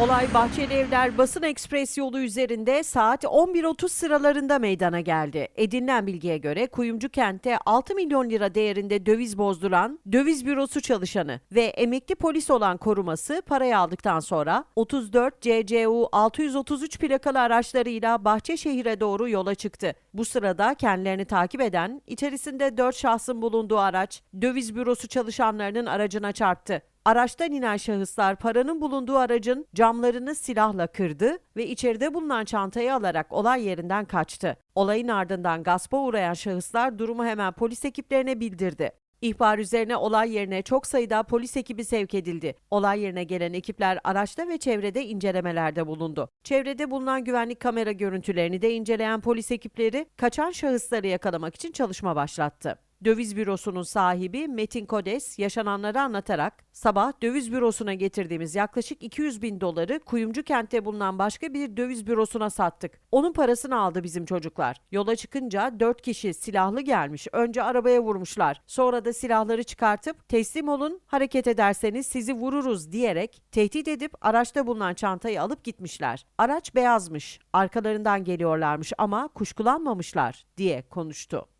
Olay Bahçeli Evler Basın Ekspres yolu üzerinde saat 11.30 sıralarında meydana geldi. Edinilen bilgiye göre Kuyumcu kentte 6 milyon lira değerinde döviz bozduran döviz bürosu çalışanı ve emekli polis olan koruması parayı aldıktan sonra 34 CCU 633 plakalı araçlarıyla Bahçeşehir'e doğru yola çıktı. Bu sırada kendilerini takip eden içerisinde 4 şahsın bulunduğu araç döviz bürosu çalışanlarının aracına çarptı. Araçtan inen şahıslar paranın bulunduğu aracın camlarını silahla kırdı ve içeride bulunan çantayı alarak olay yerinden kaçtı. Olayın ardından gaspa uğrayan şahıslar durumu hemen polis ekiplerine bildirdi. İhbar üzerine olay yerine çok sayıda polis ekibi sevk edildi. Olay yerine gelen ekipler araçta ve çevrede incelemelerde bulundu. Çevrede bulunan güvenlik kamera görüntülerini de inceleyen polis ekipleri kaçan şahısları yakalamak için çalışma başlattı. Döviz bürosunun sahibi Metin Kodes yaşananları anlatarak sabah döviz bürosuna getirdiğimiz yaklaşık 200 bin doları Kuyumcu kentte bulunan başka bir döviz bürosuna sattık. Onun parasını aldı bizim çocuklar. Yola çıkınca 4 kişi silahlı gelmiş. Önce arabaya vurmuşlar. Sonra da silahları çıkartıp teslim olun hareket ederseniz sizi vururuz diyerek tehdit edip araçta bulunan çantayı alıp gitmişler. Araç beyazmış. Arkalarından geliyorlarmış ama kuşkulanmamışlar diye konuştu.